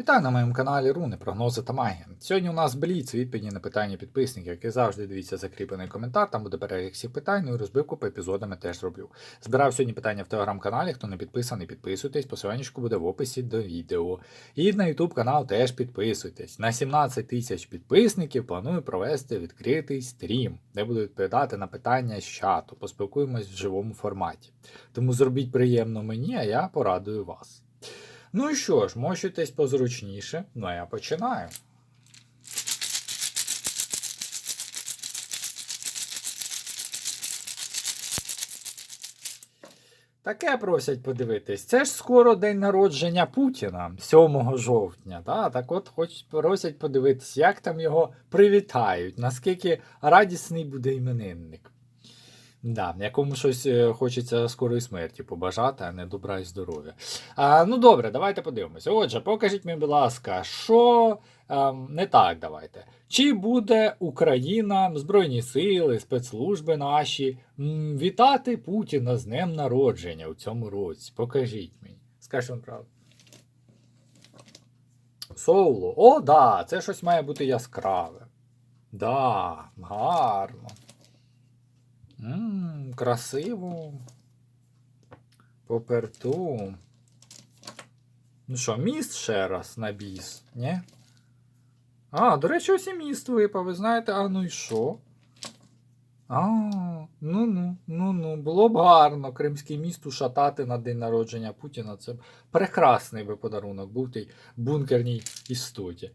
Вітаю на моєму каналі Руни, прогнози та магія. Сьогодні у нас бліц, відповіді на питання підписників, як і завжди дивіться закріплений коментар, там буде перелік всіх питань, ну і розбивку по епізодами теж зроблю. Збирав сьогодні питання в телеграм-каналі, хто не підписаний, підписуйтесь, посиланнячку буде в описі до відео. І на YouTube канал теж підписуйтесь. На 17 тисяч підписників планую провести відкритий стрім, де буду відповідати на питання з чату, поспілкуємось в живому форматі. Тому зробіть приємно мені, а я порадую вас. Ну і що ж, мощуйтесь позручніше, ну я починаю. Таке просять подивитись. Це ж скоро день народження Путіна, 7 жовтня. Да? Так от хоч просять подивитись, як там його привітають, наскільки радісний буде іменинник. Да, якому щось е, хочеться скорої смерті побажати, а не добра і здоров'я. А, ну добре, давайте подивимося. Отже, покажіть мені, будь ласка, що ем, не так давайте. Чи буде Україна, Збройні сили, спецслужби наші м, вітати Путіна з днем народження у цьому році? Покажіть мені. Скажіть вам правду. Соуло. О, да, це щось має бути яскраве. Да, гарно. Красиво. Поперту. Ну що, міст ще раз на біс, ні? А, до речі, ось і міст випав, ви знаєте, а ну і що? А, ну-ну, ну-ну, було б гарно кримський міст ушатати на день народження Путіна. Це прекрасний би подарунок був тій бункерній істоті.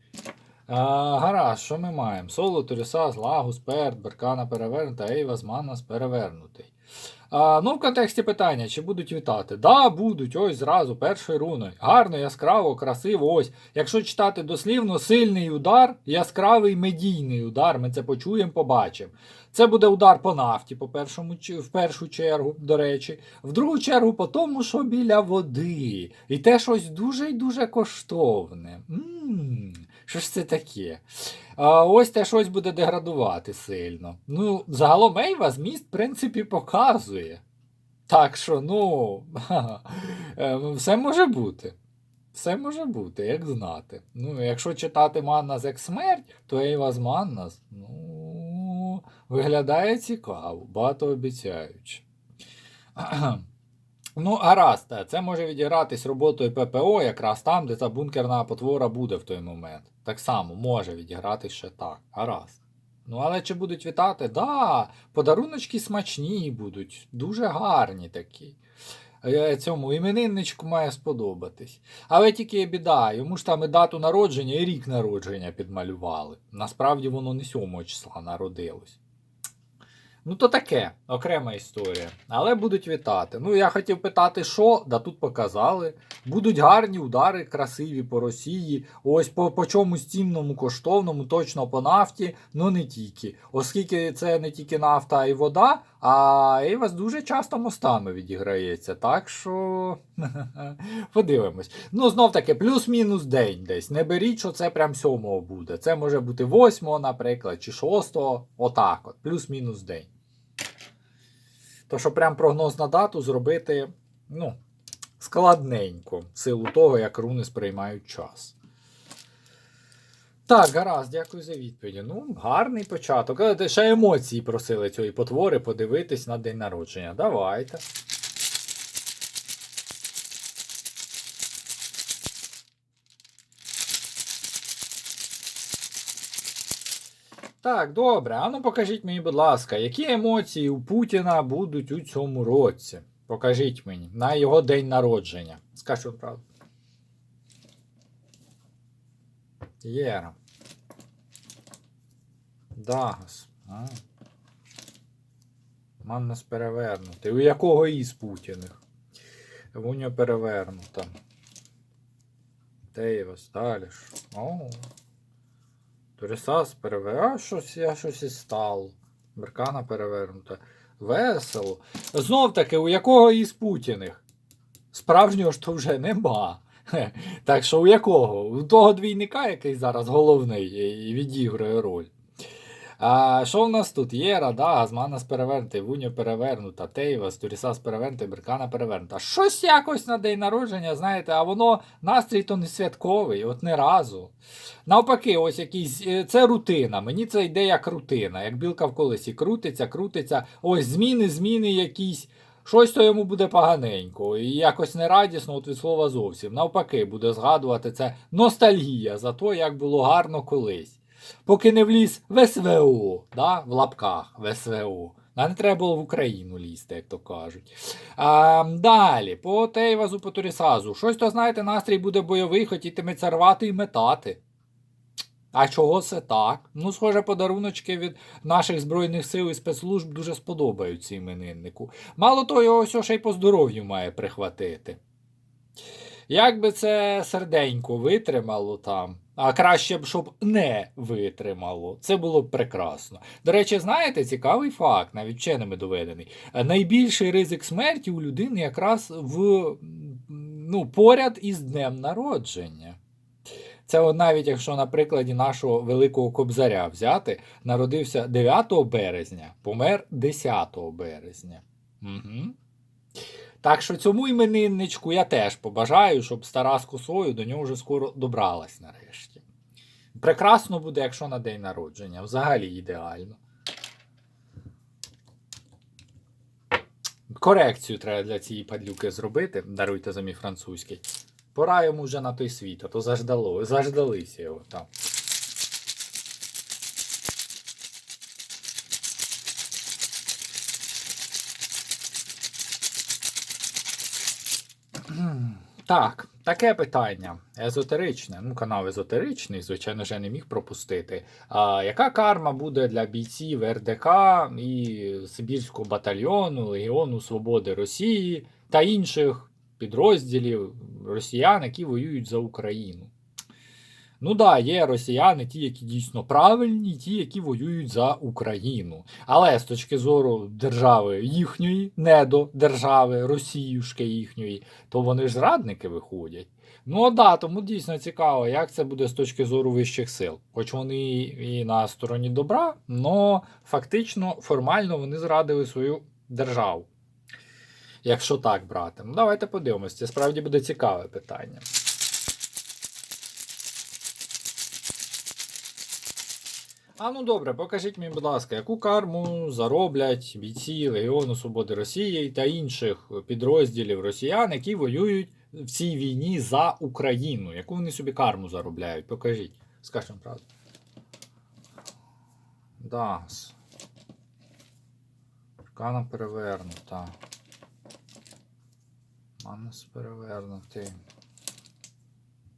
А, гаразд, що ми маємо? Соло, Туріса, Злагус, Перт, Беркана перевернута, Ейвас, Маннас перевернутий. А, ну, в контексті питання, чи будуть вітати? Да, будуть, ось зразу, першою руною. Гарно, яскраво, красиво. Ось. Якщо читати дослівно, сильний удар, яскравий медійний удар. Ми це почуємо, побачимо. Це буде удар по нафті, по першому, в першу чергу, до речі. В другу чергу по тому, що біля води. І те щось дуже і дуже коштовне. Ммм, що ж це таке? А, ось те щось буде деградувати сильно. Ну, загалом Ейва зміст, в принципі, показує. Так що, ну, е, все може бути. Все може бути, як знати. Ну, якщо читати Маннас як смерть, то Ейва з Маннас, ну, виглядає цікаво, багатообіцяюче. Ну, гаразд, це може відігратись роботою ППО якраз там, де та бункерна потвора буде в той момент. Так само може відігратись ще так. Гаразд. Ну, але чи будуть вітати? Да, подаруночки смачні будуть, дуже гарні такі. Е, Цьому іменинничку має сподобатись. Але тільки біда, йому ж там і дату народження, і рік народження підмалювали. Насправді воно не 7 числа народилось. Ну, то таке, окрема історія. Але будуть вітати. Ну, я хотів питати, що, да тут показали. Будуть гарні удари, красиві по Росії. Ось по, по чомусь цінному, коштовному, точно по нафті, ну не тільки. Оскільки це не тільки нафта й вода, а Ейвас дуже часто мостами відіграється. Так що подивимось. Ну, знов таки, плюс-мінус день десь. Не беріть, що це прям сьомого буде. Це може бути восьмого, наприклад, чи шостого. Отак от. Плюс-мінус день. То, що прям прогноз на дату зробити, ну, складненько, в силу того, як руни сприймають час. Так, гаразд, дякую за відповіді. Ну, гарний початок. Але ще емоції просили цієї потвори подивитись на день народження. Давайте. Так, добре. А ну покажіть мені, будь ласка, які емоції у Путіна будуть у цьому році? Покажіть мені на його день народження. Скажу правду. Єра. Дагас. А. Маннас перевернутий. У якого із Путіних? Вуня перевернута. Тейвас, далі. О. Турісас перевернута. А щось я щось і стало. Беркана перевернута. Весело. Знов таки, у якого із Путіних? Справжнього ж то вже нема. Так що у якого? У того двійника, який зараз головний і відіграє роль. А, що в нас тут? Є Рада, Газманас перевернутий, Вуньо перевернута, Тейвас, Турісас перевернутий, Беркана перевернута. Щось якось на день народження, знаєте, а воно настрій то не святковий, от не разу. Навпаки, ось якийсь. е, Це рутина. Мені це йде як рутина, як білка в колесі. Крутиться, крутиться. Ось зміни, зміни якісь. Щось то йому буде поганенько, і якось не радісно, от від слова зовсім. Навпаки, буде згадувати це ностальгія за те, як було гарно колись. Поки не вліз в СВО, да? в лапках в СВО. А не треба було в Україну лізти, як то кажуть. А, далі, по Тейвазу, по Турісазу. Щось то, знаєте, настрій буде бойовий, хотітиметься рвати і метати. А чого це так? Ну, схоже, подаруночки від наших Збройних сил і спецслужб дуже сподобаються імениннику. Мало того, його все ще й по здоров'ю має прихватити. Як би це серденько витримало там, а краще б, щоб не витримало, це було б прекрасно. До речі, знаєте, цікавий факт, навіть вченими доведений. Найбільший ризик смерті у людини якраз в ну, поряд із днем народження. Це от навіть якщо на прикладі нашого великого кобзаря взяти, народився 9 березня, помер 10 березня. Угу. Так що цьому іменинничку я теж побажаю, щоб стара з косою до нього вже скоро добралась нарешті. Прекрасно буде, якщо на день народження. Взагалі ідеально. Корекцію треба для цієї падлюки зробити. Даруйте за мій французький. Пора йому вже на той світ, а то заждало, заждалися його там. Так, таке питання. Езотеричне. Ну, канал езотеричний, звичайно я не міг пропустити. А, яка карма буде для бійців РДК і Сибірського батальйону, Легіону Свободи Росії та інших підрозділів росіян, які воюють за Україну? Ну да, є росіяни, ті, які дійсно правильні, ті, які воюють за Україну. Але з точки зору держави їхньої, не до держави Росіюшки їхньої, то вони ж зрадники виходять. Ну да, тому дійсно цікаво, як це буде з точки зору вищих сил. Хоч вони і на стороні добра, але фактично, формально вони зрадили свою державу. Якщо так брати. Ну, давайте подивимось. Це справді буде цікаве питання. А ну добре, покажіть мені, будь ласка, яку карму зароблять бійці Легіону Свободи Росії та інших підрозділів росіян, які воюють в цій війні за Україну. Яку вони собі карму заробляють? Покажіть. Скажемо правду. Дас. Аркана перевернута. Манус перевернутий.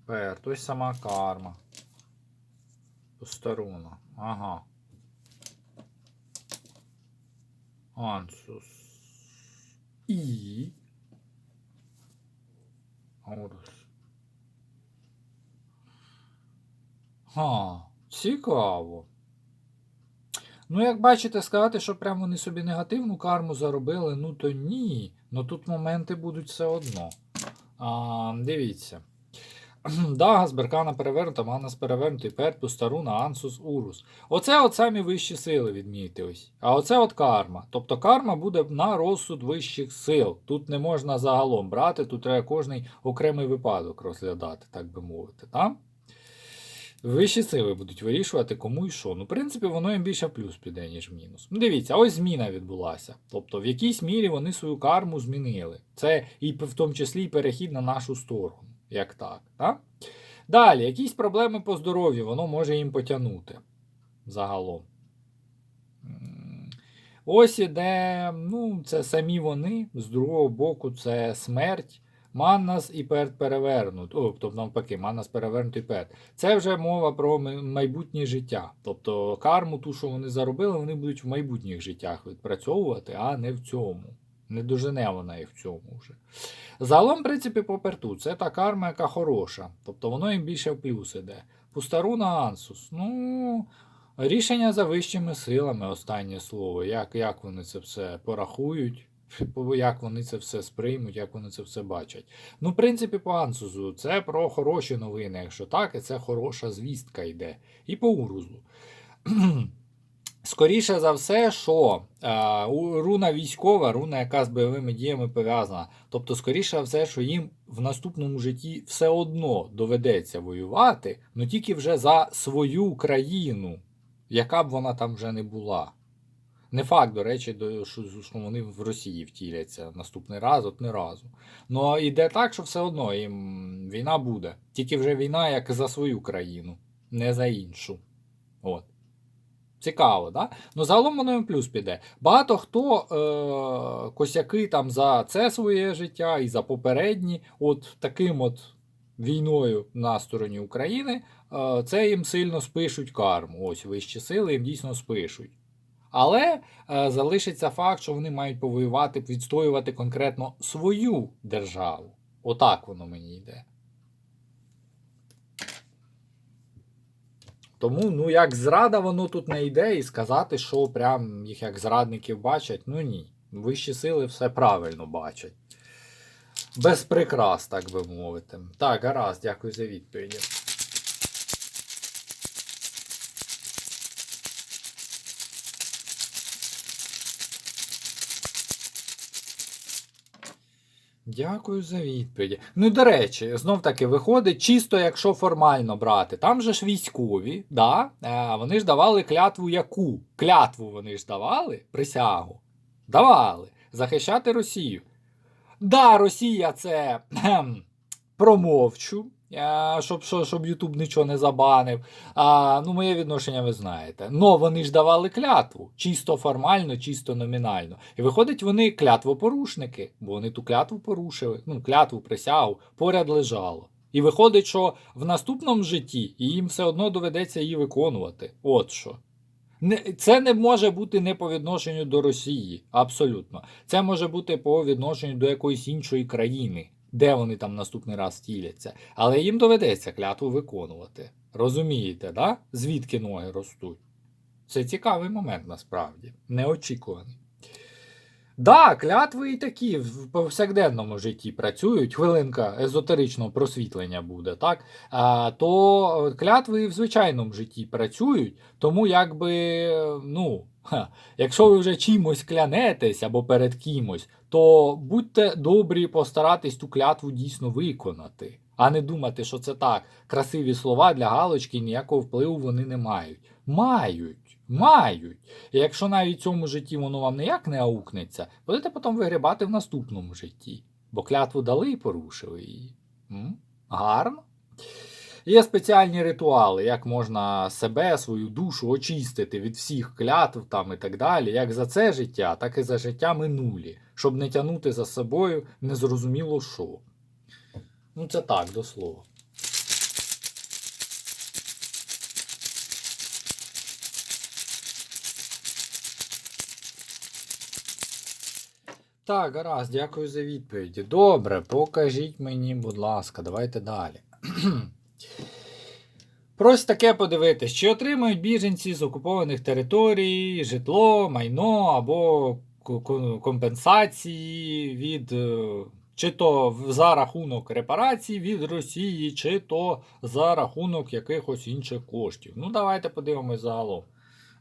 Пер. Тобто сама карма. Постаруна. Ага. Ансус. І. Аурус. Ха, цікаво. Ну, як бачите, сказати, що прямо вони собі негативну карму заробили, ну то ні. Ну тут моменти будуть все одно. А, дивіться. Дагас, Беркана перевернута, Манас перевернутий, Перт, Пустаруна, Ансус, Урус. Оце от самі вищі сили відмійте. А оце от карма. Тобто карма буде на розсуд вищих сил. Тут не можна загалом брати, тут треба кожний окремий випадок розглядати, так би мовити. Так? Вищі сили будуть вирішувати, кому і що. Ну, в принципі, воно їм більше плюс піде, ніж мінус. Ну, дивіться, ось зміна відбулася. Тобто, в якійсь мірі вони свою карму змінили. Це і в тому числі і перехід на нашу сторону. Як так. так? Далі, якісь проблеми по здоров'ю, воно може їм потягнути. Загалом. Ось іде, ну, це самі вони, з другого боку, це смерть. Маннас і перт перевернут. О, тобто навпаки, Маннас перевернут і перт. Це вже мова про майбутнє життя. Тобто карму, ту, що вони заробили, вони будуть в майбутніх життях відпрацьовувати, а не в цьому. Не дожене вона їх в цьому вже. Загалом, в принципі, по перту, це та карма, яка хороша. Тобто воно їм більше в плюс іде. Пустаруна Ансус. Ну, рішення за вищими силами, останнє слово. Як, як вони це все порахують, як вони це все сприймуть, як вони це все бачать. Ну, в принципі, по Ансусу це про хороші новини, якщо так, і це хороша звістка йде. І по Урузу. Скоріше за все, що е, руна військова, руна, яка з бойовими діями пов'язана. Тобто, скоріше за все, що їм в наступному житті все одно доведеться воювати, але тільки вже за свою країну, яка б вона там вже не була. Не факт, до речі, що вони в Росії втіляться наступний раз, от не разу. Ну іде так, що все одно їм війна буде. Тільки вже війна як за свою країну, не за іншу. От. Цікаво, да? Ну, загалом воно в плюс піде. Багато хто е- косяки там за це своє життя і за попередні, от таким от війною на стороні України, е- це їм сильно спишуть карму. Ось вищі сили їм дійсно спишуть. Але е, залишиться факт, що вони мають повоювати, відстоювати конкретно свою державу. Отак воно мені йде. Тому, ну, як зрада, воно тут не йде, і сказати, що прям їх як зрадників бачать, ну ні. Вищі сили все правильно бачать. Без прикрас, так би мовити. Так, гаразд, дякую за відповіді. Дякую за відповіді. Ну, до речі, знов таки виходить, чисто якщо формально брати. Там же ж військові, да, е, вони ж давали клятву яку? Клятву вони ж давали, присягу. Давали. Захищати Росію. Да, Росія це промовчу, щоб, щоб, щоб Ютуб нічого не забанив. А, ну, моє відношення ви знаєте. Но вони ж давали клятву, чисто формально, чисто номінально. І виходить, вони клятвопорушники, бо вони ту клятву порушили, ну, клятву, присягу, поряд лежало. І виходить, що в наступному житті їм все одно доведеться її виконувати. От що. Це не може бути не по відношенню до Росії. Абсолютно. Це може бути по відношенню до якоїсь іншої країни, де вони там наступний раз стіляться. Але їм доведеться клятву виконувати. Розумієте, да? звідки ноги ростуть? Це цікавий момент насправді, неочікуваний. Да, клятви і такі в повсякденному житті працюють. Хвилинка езотеричного просвітлення буде, так? А, то клятви і в звичайному житті працюють, тому якби, ну, ха, якщо ви вже чимось клянетесь або перед кимось, то будьте добрі постаратись ту клятву дійсно виконати, а не думати, що це так. Красиві слова для галочки ніякого впливу вони не мають. Мають. Мають. І якщо навіть в цьому житті воно вам ніяк не аукнеться, будете потім вигрібати в наступному житті. Бо клятву дали і порушили її. М? Гарно. Є спеціальні ритуали, як можна себе, свою душу очистити від всіх клятв там і так далі, як за це життя, так і за життя минулі, щоб не тягнути за собою незрозуміло що. Ну, це так, до слова. Так, гаразд, дякую за відповіді. Добре, покажіть мені, будь ласка, давайте далі. Прось таке подивитись, чи отримують біженці з окупованих територій житло, майно або компенсації від е, чи то за рахунок репарацій від Росії, чи то за рахунок якихось інших коштів. Ну, давайте подивимось загалом.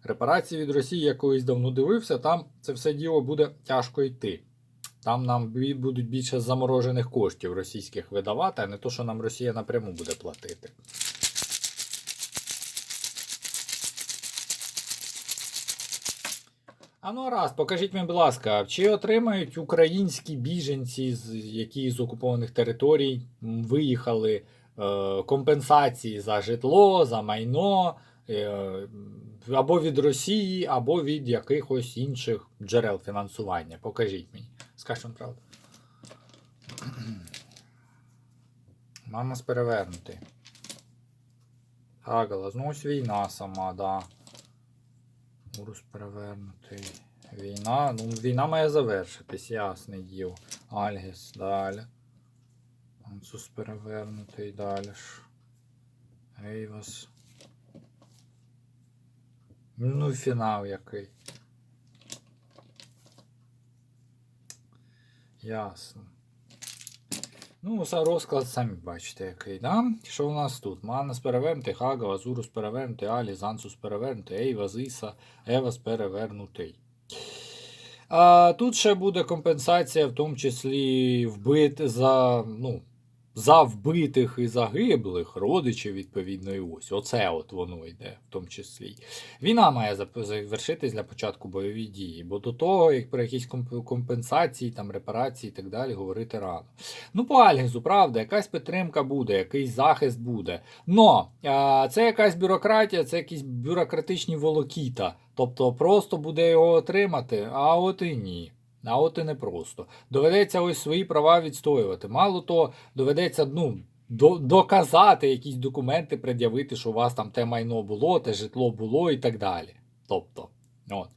Репарації від Росії я колись давно дивився, там це все діло буде тяжко йти. Там нам будуть більше заморожених коштів російських видавати, а не то, що нам Росія напряму буде платити. А ну раз, покажіть мені, будь ласка, чи отримають українські біженці, які з окупованих територій виїхали е, компенсації за житло, за майно е, або від Росії, або від якихось інших джерел фінансування? Покажіть мені. Скажіть вам правду. Мама з перевернутий. Хагалас, ну ось війна сама, да. Урус перевернутий. Війна. Ну, війна має завершитись, ясне діло. Альгіс, далі. Ансус перевернутий далі ж. Ейвас. Ну, фінал який. Ясно. Ну, за розклад самі бачите, який, да? Що у нас тут? Манас перевернути, Хага, Азурус перевернути, Алі, Зансус перевернути, Ейва, Зиса, Евас перевернутий. А, тут ще буде компенсація, в тому числі вбит за, ну, за вбитих і загиблих родичів відповідної ось. Оце от воно йде, в тому числі. Війна має завершитись для початку бойові дії, бо до того, як про якісь компенсації, там, репарації і так далі, говорити рано. Ну, по Альгізу, правда, якась підтримка буде, якийсь захист буде. Но а, це якась бюрократія, це якісь бюрократичні волокіта. Тобто просто буде його отримати, а от і ні. А от і не просто. Доведеться ось свої права відстоювати. Мало того, доведеться ну, до, доказати якісь документи, пред'явити, що у вас там те майно було, те житло було і так далі. Тобто, от.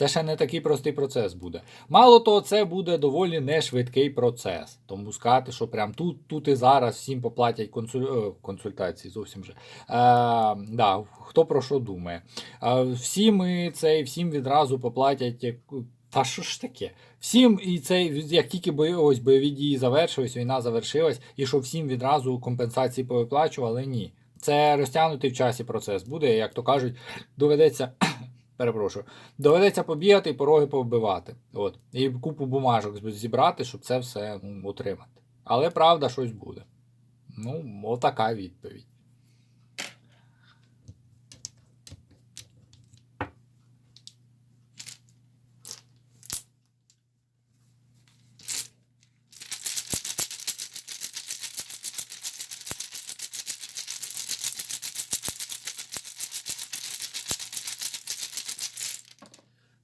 Це ще не такий простий процес буде. Мало того, це буде доволі не швидкий процес. Тому сказати, що прям тут, тут і зараз всім поплатять консуль... е, консультації зовсім же. Е, да, хто про що думає. Е, всі ми цей, всім відразу поплатять. Та що ж таке? Всім і цей, як тільки бої, ось бойові дії завершились, війна завершилась, і що всім відразу компенсації повиплачували, ні. Це розтягнутий в часі процес буде, як то кажуть, доведеться. Перепрошую, доведеться побігати і пороги повбивати. От. І купу бумажок зібрати, щоб це все ну, отримати. Але правда, щось буде. Ну, отака відповідь.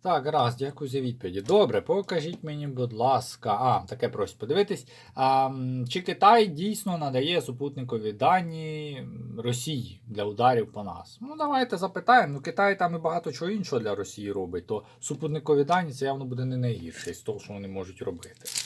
Так, раз, дякую за відповіді. Добре, покажіть мені, будь ласка. А, таке просить подивитись. А, чи Китай дійсно надає супутникові дані Росії для ударів по нас? Ну, давайте запитаємо. Ну, Китай там і багато чого іншого для Росії робить, то супутникові дані це явно буде не найгірше з того, що вони можуть робити.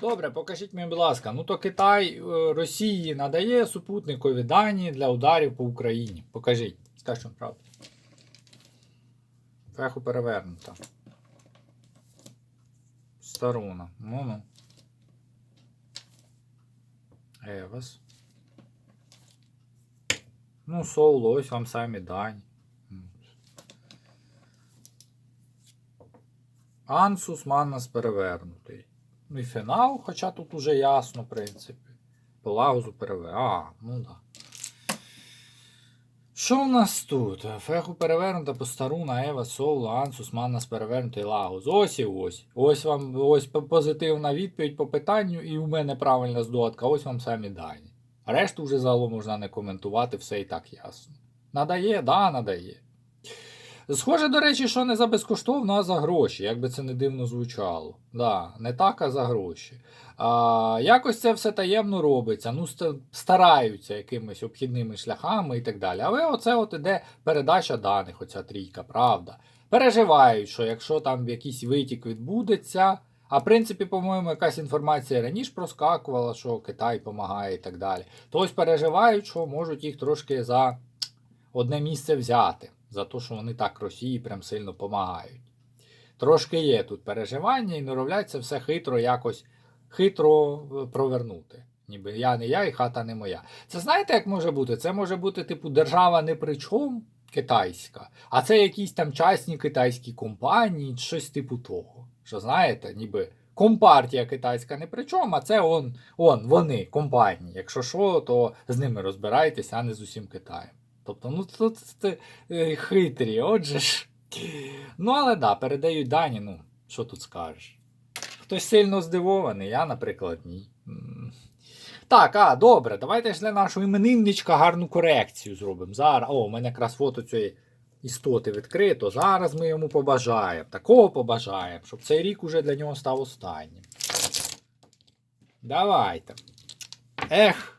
Добре, покажіть мені, будь ласка. Ну то Китай е, Росії надає супутникові дані для ударів по Україні. Покажіть. Скажіть, що правда. Феху перевернута. Старуна. Ну ну. Евас. Ну, Соуло, ось вам самі дані. Ансус Маннас перевернутий. Ну і фінал, хоча тут уже ясно, в принципі. По лагузу перевер. А, ну да. Що в нас тут? Феху перевернута по старуна, Ева, Соул, Ансус, Маннас перевернутий лагуз. Ось і ось. Ось вам ось позитивна відповідь по питанню, і у мене правильна здогадка, ось вам самі дані. Решту вже загалом можна не коментувати, все і так ясно. Надає, да, надає. Схоже, до речі, що не за безкоштовно, а за гроші, як би це не дивно звучало. Да, не так, а за гроші. А, якось це все таємно робиться, ну стараються якимись обхідними шляхами і так далі. Але оце от іде передача даних, оця трійка, правда. Переживають, що якщо там якийсь витік відбудеться. А в принципі, по-моєму, якась інформація раніше проскакувала, що Китай допомагає і так далі. То ось переживають, що можуть їх трошки за одне місце взяти, за те, що вони так Росії прям сильно допомагають. Трошки є тут переживання і норовлять це все хитро якось хитро е, провернути. Ніби я не я і хата не моя. Це знаєте, як може бути? Це може бути, типу, держава не при чому китайська, а це якісь там частні китайські компанії, щось типу того. Що знаєте, ніби компартія китайська не при чому, а це он, он вони, компанії. Якщо що, то з ними розбирайтеся, а не з усім Китаєм. Тобто, ну тут це е, хитрі, отже ж. Ну, але да, передають дані, ну, що тут скажеш. Хтось сильно здивований, я, наприклад, ні. Так, а, добре, давайте ж для нашого іменинничка гарну корекцію зробимо. Зараз. О, у мене якраз фото цієї істоти відкрито. Зараз ми йому побажаємо. Такого побажаємо, щоб цей рік уже для нього став останнім. Давайте. Ех,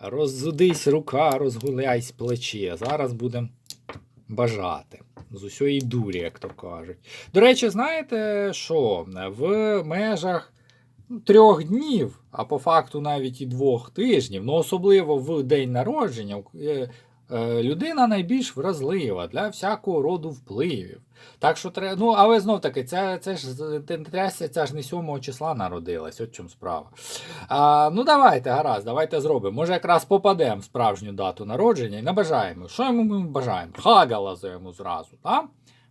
роззудись рука, розгуляйсь плече. Зараз будемо бажати. З усієї дурі, як то кажуть. До речі, знаєте що? В межах трьох днів, а по факту навіть і двох тижнів, ну особливо в день народження, е, людина найбільш вразлива для всякого роду впливів. Так що треба. Ну, але знов таки, це, це ж трясся, ця ж не 7 числа народилась, от чому справа. А, ну давайте, гаразд, давайте зробимо. Може, якраз попадемо в справжню дату народження і набажаємо. Що йому ми бажаємо? Хагалазу йому зразу, так?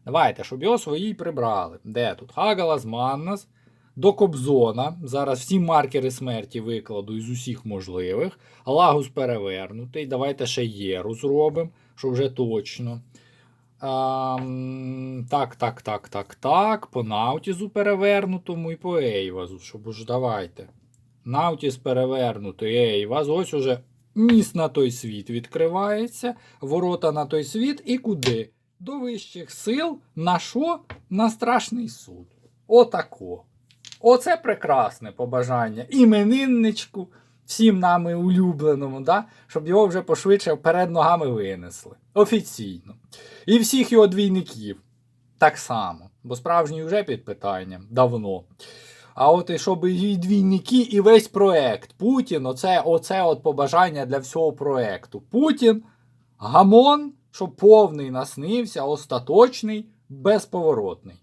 Давайте, щоб його свої прибрали. Де тут? Хагалаз, Маннас, до Кобзона. Зараз всі маркери смерті викладу із усіх можливих. Лагус перевернутий. Давайте ще Єру зробимо, що вже точно. Ам, так, так, так, так, так. По Наутізу перевернутому і по Ейвазу. Щоб уж давайте. Наутіс перевернутий, Ейваз. Ось уже міст на той світ відкривається. Ворота на той світ і куди? До вищих сил. На що? На страшний суд. Отако. Оце прекрасне побажання. Іменинничку, всім нами улюбленому, да? щоб його вже пошвидше перед ногами винесли. Офіційно. І всіх його двійників. Так само. Бо справжній вже під питанням давно. А от і щоб і двійники, і весь проект. Путін, оце, оце от побажання для всього проекту. Путін, гамон, щоб повний наснився, остаточний, безповоротний.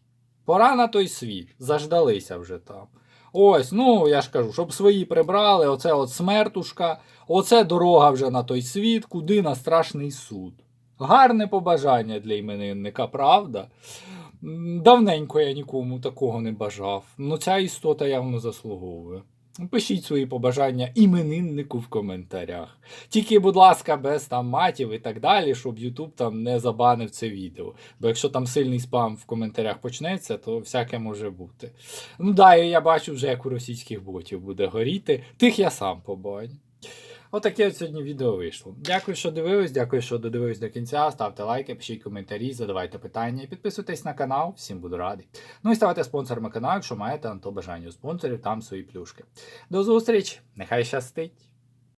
Пора на той світ. Заждалися вже там. Ось, ну я ж кажу, щоб свої прибрали, оце от смертушка, оце дорога вже на той світ, куди на страшний суд. Гарне побажання для іменинника, правда? Давненько я нікому такого не бажав. Ну, ця істота явно заслуговує. Пишіть свої побажання імениннику в коментарях. Тільки, будь ласка, без там матів і так далі, щоб Ютуб там не забанив це відео. Бо якщо там сильний спам в коментарях почнеться, то всяке може бути. Ну да, я бачу вже, як у російських ботів буде горіти. Тих я сам побачу. Отаке от сьогодні відео вийшло. Дякую, що дивились, дякую, що додивились до кінця. Ставте лайки, пишіть коментарі, задавайте питання і підписуйтесь на канал. Всім буду радий. Ну і ставайте спонсорами каналу, якщо маєте на то бажання у спонсорів, там свої плюшки. До зустрічі! Нехай щастить!